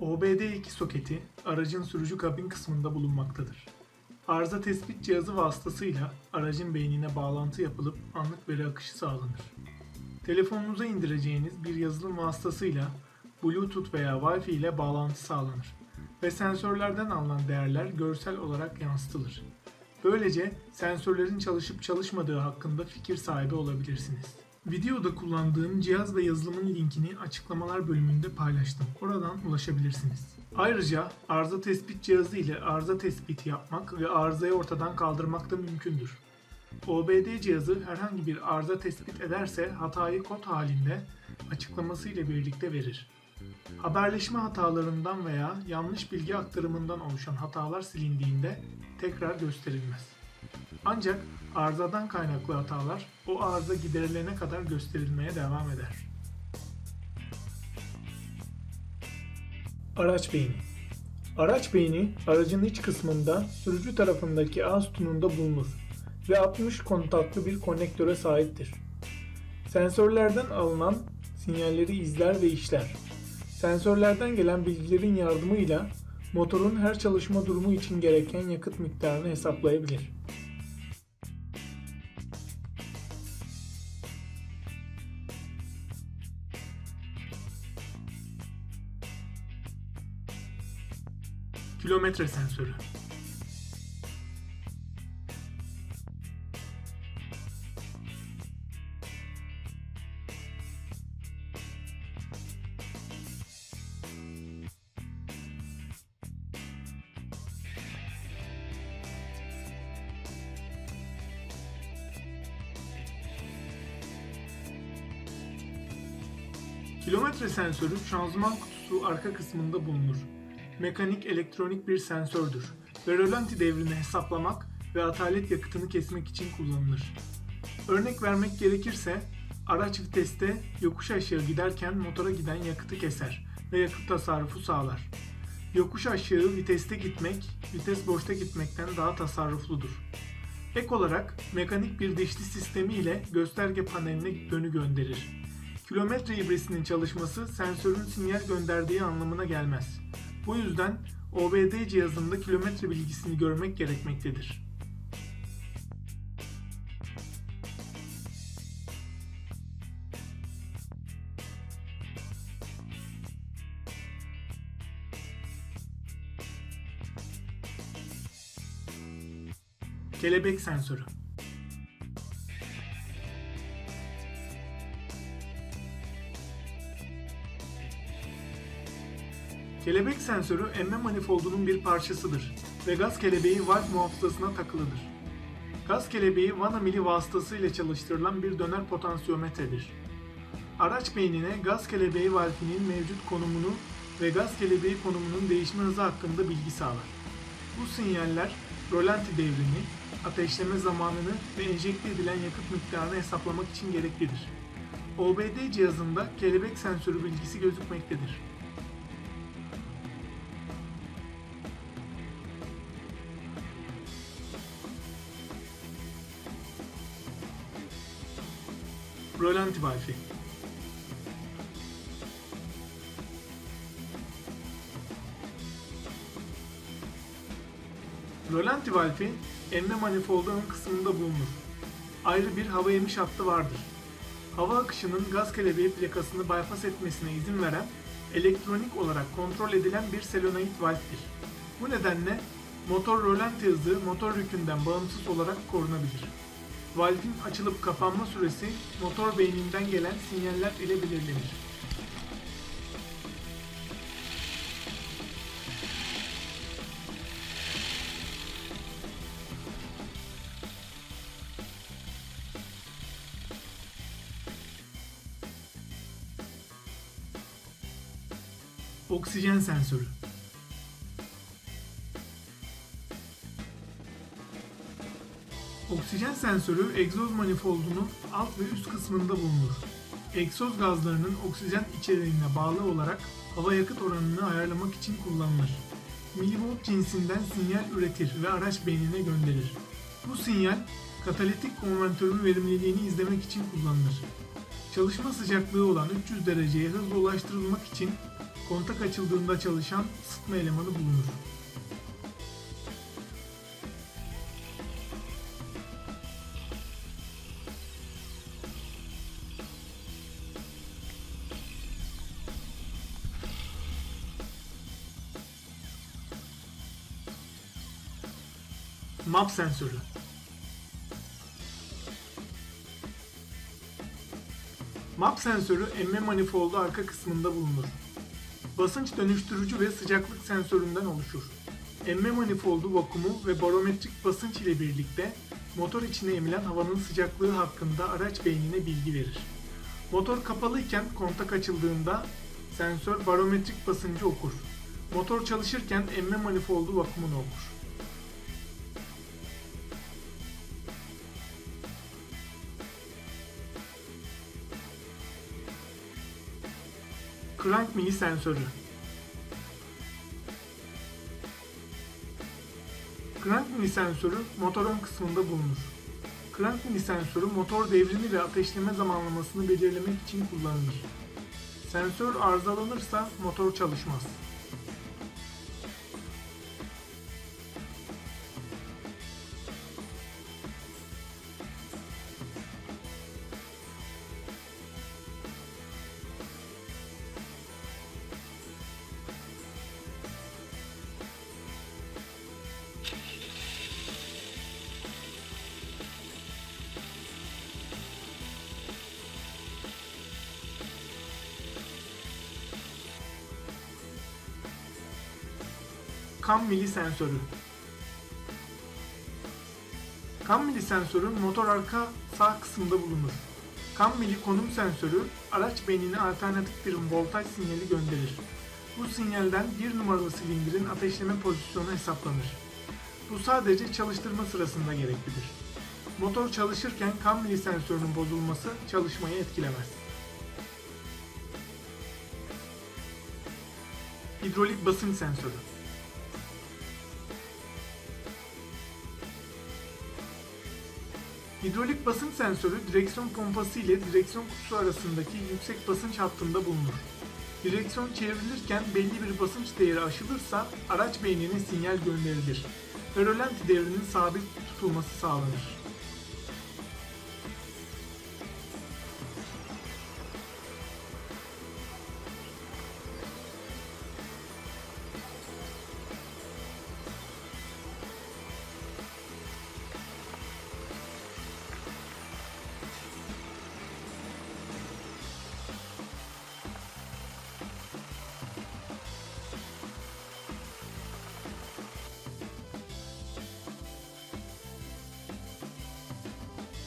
OBD2 soketi aracın sürücü kabin kısmında bulunmaktadır. Arıza tespit cihazı vasıtasıyla aracın beynine bağlantı yapılıp anlık veri akışı sağlanır. Telefonunuza indireceğiniz bir yazılım vasıtasıyla Bluetooth veya Wi-Fi ile bağlantı sağlanır ve sensörlerden alınan değerler görsel olarak yansıtılır. Böylece sensörlerin çalışıp çalışmadığı hakkında fikir sahibi olabilirsiniz. Videoda kullandığım cihaz ve yazılımın linkini açıklamalar bölümünde paylaştım. Oradan ulaşabilirsiniz. Ayrıca arıza tespit cihazı ile arıza tespiti yapmak ve arızayı ortadan kaldırmak da mümkündür. OBD cihazı herhangi bir arıza tespit ederse hatayı kod halinde açıklaması ile birlikte verir. Haberleşme hatalarından veya yanlış bilgi aktarımından oluşan hatalar silindiğinde tekrar gösterilmez. Ancak arızadan kaynaklı hatalar o arıza giderilene kadar gösterilmeye devam eder. Araç beyni Araç beyni aracın iç kısmında sürücü tarafındaki ağ sütununda bulunur ve 60 kontaklı bir konnektöre sahiptir. Sensörlerden alınan sinyalleri izler ve işler. Sensörlerden gelen bilgilerin yardımıyla motorun her çalışma durumu için gereken yakıt miktarını hesaplayabilir. Kilometre sensörü Kilometre sensörü şanzıman kutusu arka kısmında bulunur. Mekanik elektronik bir sensördür ve rölanti devrini hesaplamak ve atalet yakıtını kesmek için kullanılır. Örnek vermek gerekirse araç viteste yokuş aşağı giderken motora giden yakıtı keser ve yakıt tasarrufu sağlar. Yokuş aşağı viteste gitmek, vites boşta gitmekten daha tasarrufludur. Ek olarak mekanik bir dişli sistemi ile gösterge paneline dönü gönderir. Kilometre ibresinin çalışması sensörün sinyal gönderdiği anlamına gelmez. Bu yüzden OBD cihazında kilometre bilgisini görmek gerekmektedir. Kelebek sensörü Kelebek sensörü emme manifoldunun bir parçasıdır ve gaz kelebeği valf muhafızasına takılıdır. Gaz kelebeği vana mili vasıtasıyla çalıştırılan bir döner potansiyometredir. Araç beynine gaz kelebeği valfinin mevcut konumunu ve gaz kelebeği konumunun değişme hızı hakkında bilgi sağlar. Bu sinyaller rölanti devrini, ateşleme zamanını ve enjekte edilen yakıt miktarını hesaplamak için gereklidir. OBD cihazında kelebek sensörü bilgisi gözükmektedir. Rölanti valfi. Rölanti valfi emme manifoldu ön kısmında bulunur. Ayrı bir hava emiş hattı vardır. Hava akışının gaz kelebeği plakasını bypass etmesine izin veren elektronik olarak kontrol edilen bir solenoid valftir. Bu nedenle motor rölanti hızı motor yükünden bağımsız olarak korunabilir. Valvin açılıp kapanma süresi motor beyninden gelen sinyaller ile belirlenir. Oksijen sensörü Oksijen sensörü egzoz manifoldunun alt ve üst kısmında bulunur. Egzoz gazlarının oksijen içeriğine bağlı olarak hava yakıt oranını ayarlamak için kullanılır. Milivolt cinsinden sinyal üretir ve araç beynine gönderir. Bu sinyal katalitik konvertörün verimliliğini izlemek için kullanılır. Çalışma sıcaklığı olan 300 dereceye hızla ulaştırılmak için Kontak açıldığında çalışan ısıtma elemanı bulunur. MAP sensörü MAP sensörü emme manifoldu arka kısmında bulunur. Basınç dönüştürücü ve sıcaklık sensöründen oluşur. Emme manifoldu vakumu ve barometrik basınç ile birlikte motor içine emilen havanın sıcaklığı hakkında araç beynine bilgi verir. Motor kapalıyken kontak açıldığında sensör barometrik basıncı okur. Motor çalışırken emme manifoldu vakumunu okur. Crank mili sensörü. Crank mili sensörü motorun kısmında bulunur. Crank mili sensörü motor devrini ve ateşleme zamanlamasını belirlemek için kullanılır. Sensör arızalanırsa motor çalışmaz. Kam mili sensörü. Kam mili sensörü motor arka sağ kısımda bulunur. Kam mili konum sensörü araç beynine alternatif bir voltaj sinyali gönderir. Bu sinyalden bir numaralı silindirin ateşleme pozisyonu hesaplanır. Bu sadece çalıştırma sırasında gereklidir. Motor çalışırken kam mili sensörünün bozulması çalışmayı etkilemez. Hidrolik basınç sensörü. Hidrolik basınç sensörü direksiyon pompası ile direksiyon kutusu arasındaki yüksek basınç hattında bulunur. Direksiyon çevrilirken belli bir basınç değeri aşılırsa araç beynine sinyal gönderilir rölanti devrinin sabit tutulması sağlanır.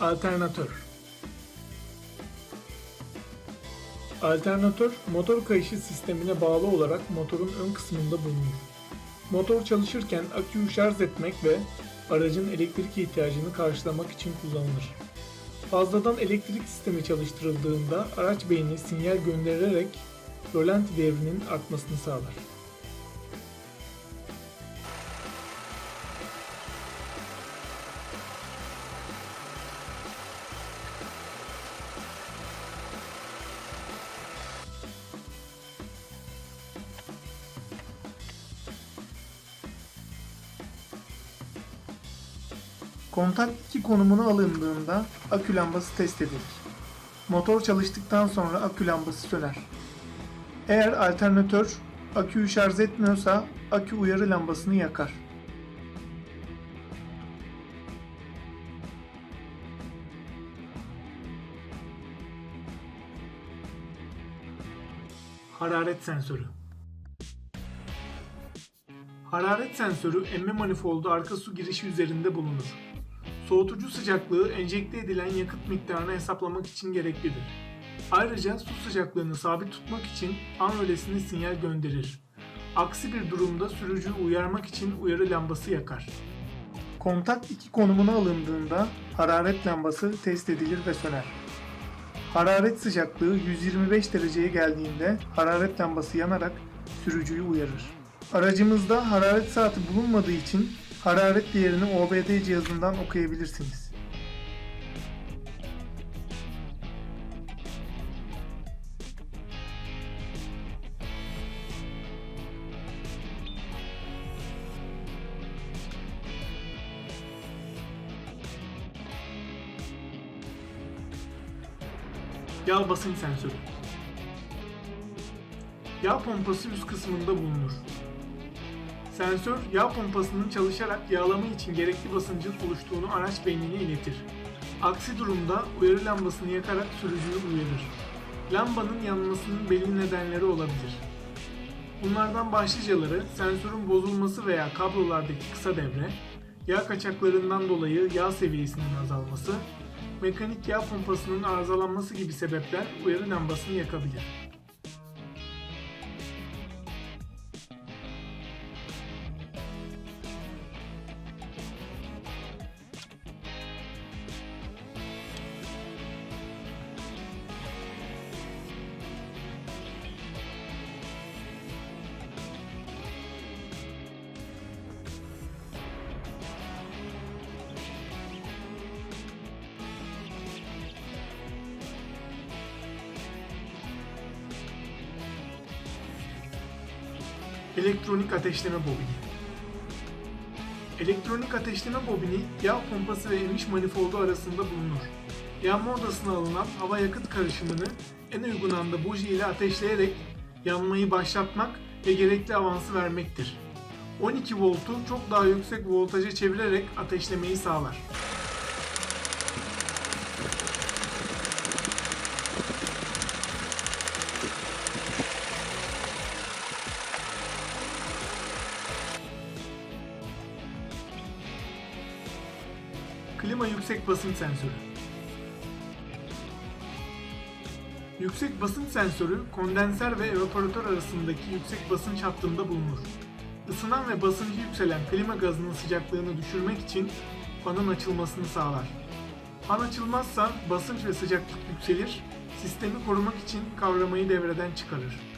Alternatör Alternatör, motor kayışı sistemine bağlı olarak motorun ön kısmında bulunur. Motor çalışırken aküyü şarj etmek ve aracın elektrik ihtiyacını karşılamak için kullanılır. Fazladan elektrik sistemi çalıştırıldığında araç beyni sinyal göndererek rölanti devrinin artmasını sağlar. Kontak 2 konumuna alındığında akü lambası test edilir. Motor çalıştıktan sonra akü lambası söner. Eğer alternatör aküyü şarj etmiyorsa akü uyarı lambasını yakar. Hararet sensörü Hararet sensörü emme manifoldu arka su girişi üzerinde bulunur. Soğutucu sıcaklığı enjekte edilen yakıt miktarını hesaplamak için gereklidir. Ayrıca su sıcaklığını sabit tutmak için an öylesine sinyal gönderir. Aksi bir durumda sürücüyü uyarmak için uyarı lambası yakar. Kontak 2 konumuna alındığında hararet lambası test edilir ve söner. Hararet sıcaklığı 125 dereceye geldiğinde hararet lambası yanarak sürücüyü uyarır. Aracımızda hararet saati bulunmadığı için Hararet değerini OBD cihazından okuyabilirsiniz. Yağ basınç sensörü. Yağ pompası üst kısmında bulunur. Sensör, yağ pompasının çalışarak yağlama için gerekli basıncın oluştuğunu araç beynine iletir. Aksi durumda uyarı lambasını yakarak sürücüyü uyarır. Lambanın yanmasının belli nedenleri olabilir. Bunlardan başlıcaları sensörün bozulması veya kablolardaki kısa devre, yağ kaçaklarından dolayı yağ seviyesinin azalması, mekanik yağ pompasının arızalanması gibi sebepler uyarı lambasını yakabilir. Elektronik ateşleme bobini. Elektronik ateşleme bobini yağ pompası ve emiş manifoldu arasında bulunur. Yanma odasına alınan hava yakıt karışımını en uygun anda buji ile ateşleyerek yanmayı başlatmak ve gerekli avansı vermektir. 12 voltu çok daha yüksek voltaja çevirerek ateşlemeyi sağlar. Yüksek basınç sensörü. Yüksek basınç sensörü kondenser ve evaporatör arasındaki yüksek basınç hattında bulunur. Isınan ve basıncı yükselen klima gazının sıcaklığını düşürmek için fanın açılmasını sağlar. Fan açılmazsa basınç ve sıcaklık yükselir, sistemi korumak için kavramayı devreden çıkarır.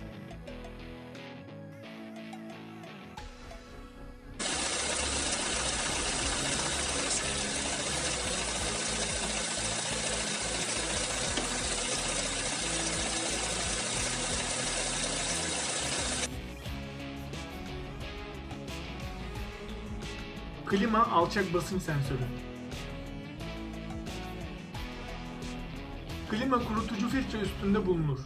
Klima alçak basınç sensörü. Klima kurutucu filtre üstünde bulunur.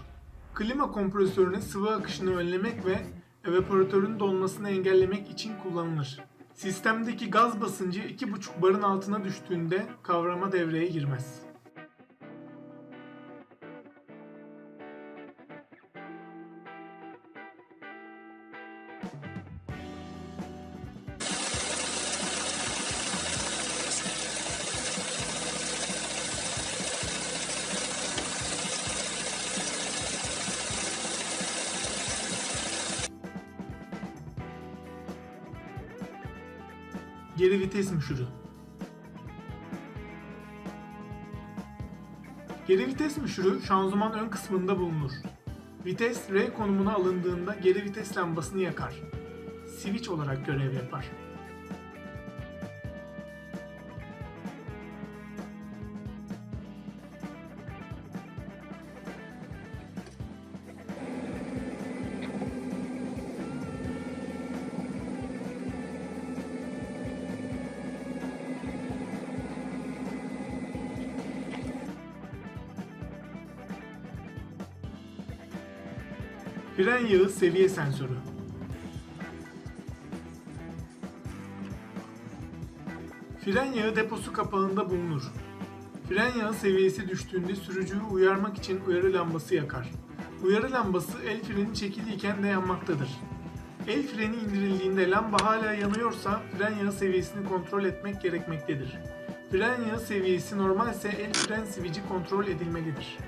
Klima kompresörüne sıvı akışını önlemek ve evaporatörün donmasını engellemek için kullanılır. Sistemdeki gaz basıncı 2,5 barın altına düştüğünde kavrama devreye girmez. Geri vites müşürü. Geri vites müşürü şanzıman ön kısmında bulunur. Vites R konumuna alındığında geri vites lambasını yakar. Switch olarak görev yapar. Fren yağı seviye sensörü. Fren yağı deposu kapağında bulunur. Fren yağı seviyesi düştüğünde sürücüyü uyarmak için uyarı lambası yakar. Uyarı lambası el freni çekiliyken de yanmaktadır. El freni indirildiğinde lamba hala yanıyorsa fren yağı seviyesini kontrol etmek gerekmektedir. Fren yağı seviyesi normalse el fren switch'i kontrol edilmelidir.